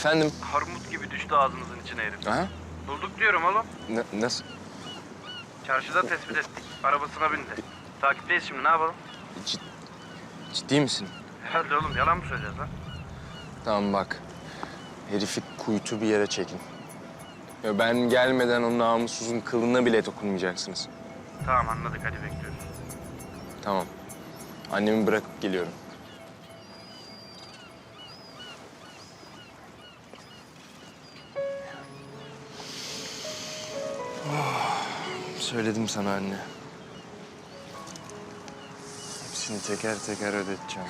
Efendim? Harmut gibi düştü ağzımızın içine herif. Aha. Bulduk diyorum oğlum. Ne- nasıl? Çarşıda tespit ettik. Arabasına bindi. Takipteyiz şimdi ne yapalım? Cid- ciddi misin? Herhalde oğlum yalan mı söyleyeceğiz lan? Tamam bak. Herifi kuytu bir yere çekin. Ya ben gelmeden o namussuzun kılına bile dokunmayacaksınız. Tamam anladık hadi bekliyoruz. Tamam. Annemi bırakıp geliyorum. Oh, söyledim sana anne. Hepsini teker teker ödeteceğim.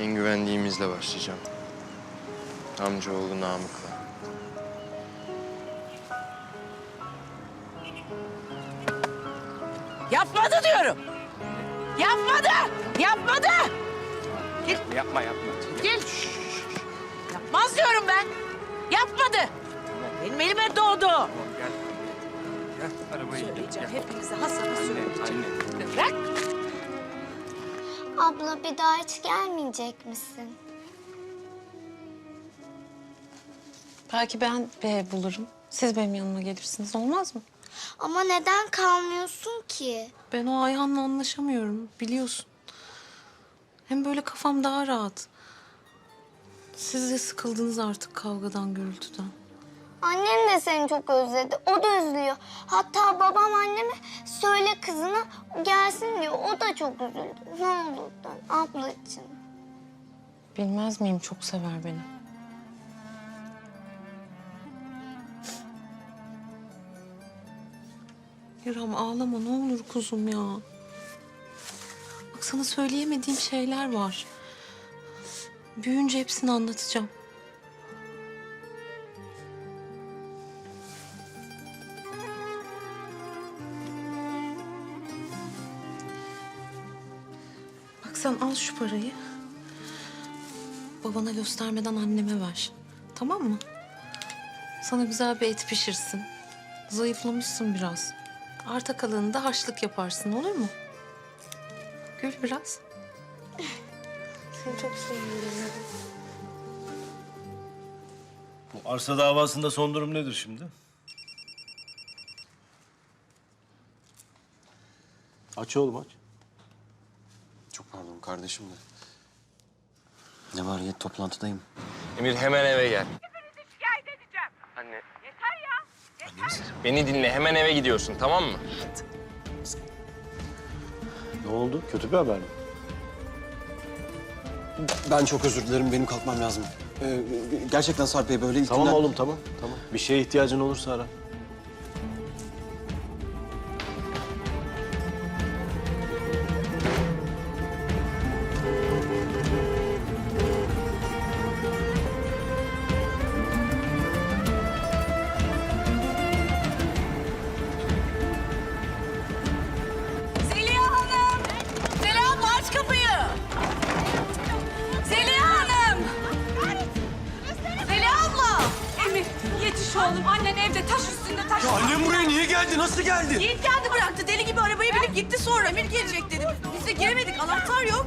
En güvendiğimizle başlayacağım. Amcaoğlu Namık'la. Yapmadı diyorum. Yapmadı. Yapmadı. Yapma yapma. Gel. Yapmaz diyorum ben. Yapmadı. Benim elime doğdu. Gel. Gel arabayı Söyleyeceğim hepinize Hasan'a söyleyeceğim. Bırak. Abla bir daha hiç gelmeyecek misin? Belki ben bir ev bulurum. Siz benim yanıma gelirsiniz olmaz mı? Ama neden kalmıyorsun ki? Ben o Ayhan'la anlaşamıyorum biliyorsun. Hem böyle kafam daha rahat. Siz de sıkıldınız artık kavgadan gürültüden. Annem de seni çok özledi. O da üzülüyor. Hatta babam anneme söyle kızına gelsin diyor. O da çok üzüldü. Ne olur dön ablacığım. Bilmez miyim çok sever beni. İrem ağlama ne olur kuzum ya. Bak sana söyleyemediğim şeyler var. Büyüyünce hepsini anlatacağım. Al şu parayı. Babana göstermeden anneme ver. Tamam mı? Sana güzel bir et pişirsin. Zayıflamışsın biraz. Arta kalanında harçlık yaparsın olur mu? Gül biraz. Seni çok seviyorum. Bu arsa davasında son durum nedir şimdi? Aç oğlum aç. Pardon kardeşim de. Ne var ya toplantıdayım. Emir hemen eve gel. Anne. Yeter ya. Beni dinle hemen eve gidiyorsun tamam mı? Ne oldu? Kötü bir haber mi? Ben çok özür dilerim. Benim kalkmam lazım. Ee, gerçekten Sarp Bey böyle ilk Tamam günden- oğlum tamam tamam. Bir şeye ihtiyacın olursa ara. Yetiş oğlum. Annen evde taş üstünde taş. Annem buraya niye geldi? Nasıl geldi? Yiğit geldi bıraktı. Deli gibi arabaya binip gitti sonra. Emir gelecek dedim. Biz de giremedik. Anahtar yok.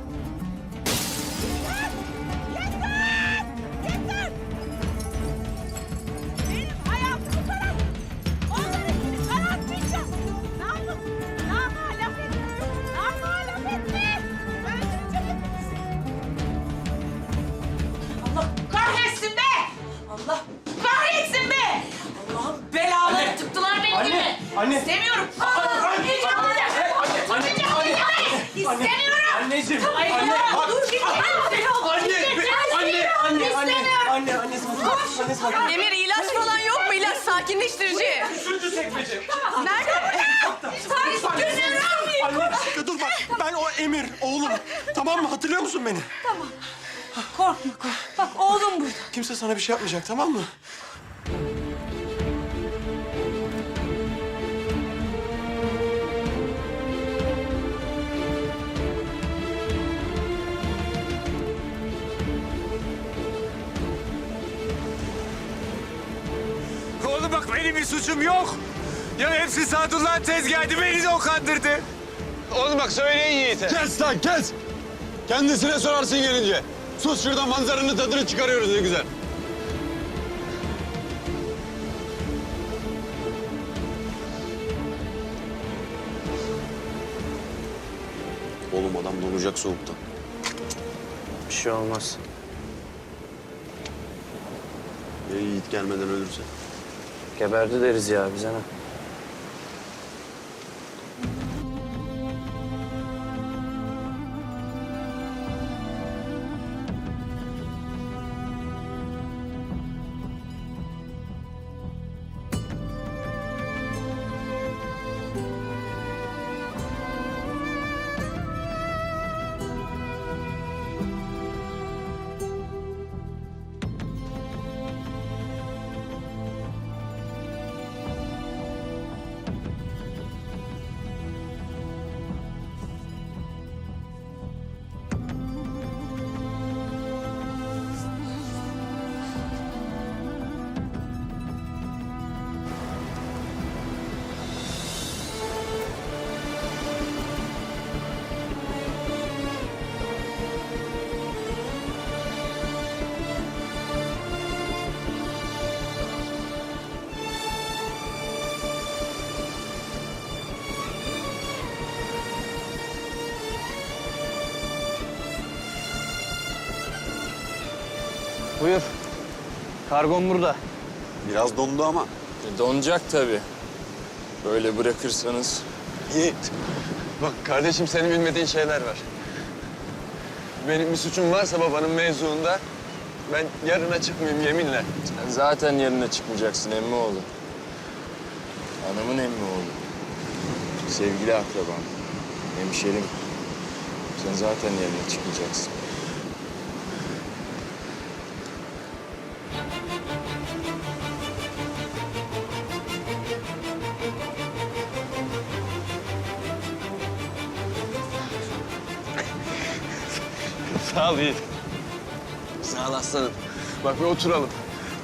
Sakin, anne, sakin. Emir ilaç falan yok mu? İlaç sakinleştirici. Üçüncü çekmece. Nerede? Tarih gözünü Anne, bir dakika dur bak. Ben o Emir, oğlum. Tamam mı? Hatırlıyor musun beni? Korkma korkma. Bak oğlum burada. Kimse sana bir şey yapmayacak, tamam mı? Bir suçum yok. Ya hepsi Sadullah'ın tezgahıydı. Beni de o kandırdı. Oğlum bak söyleyin Yiğit'e. Kes lan kes! Kendisine sorarsın gelince. Sus şurada manzaranın tadını çıkarıyoruz ne güzel. Oğlum adam donacak soğuktan. Bir şey olmaz. Ya Yiğit gelmeden ölürse? Geberdi deriz ya bize ne? Kargon burada. Biraz dondu ama. E, donacak tabii. Böyle bırakırsanız. Yiğit. Bak kardeşim senin bilmediğin şeyler var. Benim bir suçum varsa babanın mevzuunda ben yarına çıkmayayım yeminle. Sen zaten yerine çıkmayacaksın emmi oğlu. Anamın emmi oğlu. Sevgili akrabam. Hemşerim. Sen zaten yerine çıkmayacaksın. Sağ ol Yiğit. Sağ ol aslanım. Bak bir oturalım.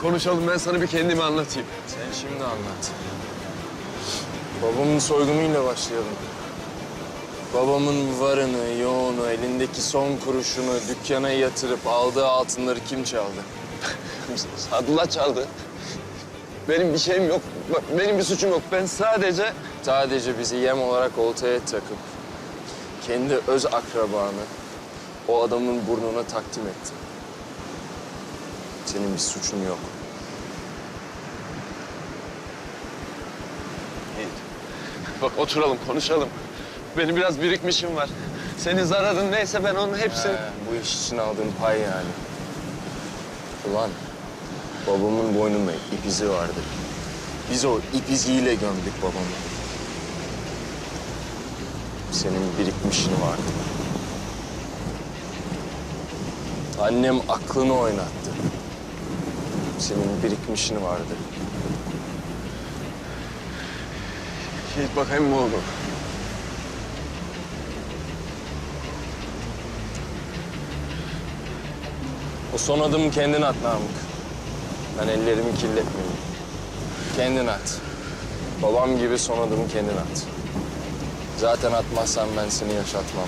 Konuşalım ben sana bir kendimi anlatayım. Sen şimdi anlat. Babamın soygunuyla başlayalım. Babamın varını, yoğunu, elindeki son kuruşunu dükkana yatırıp aldığı altınları kim çaldı? Sadullah çaldı. Benim bir şeyim yok. Bak benim bir suçum yok. Ben sadece Sadece bizi yem olarak oltaya takıp kendi öz akrabanı o adamın burnuna takdim etti. Senin bir suçun yok. Bak oturalım konuşalım. Benim biraz birikmişim var. Senin zararın neyse ben onun hepsini... He, bu iş için aldığın pay yani. Ulan babamın boynunda ip izi vardı. Biz o ip iziyle gömdük babamı. Senin birikmişin vardı. Annem aklını oynattı. Senin birikmişin vardı. Yiğit bak hem oldu. O son adımı kendin at Namık. Ben ellerimi kirletmeyeyim. Kendin at. Babam gibi son adımı kendin at. Zaten atmazsan ben seni yaşatmam.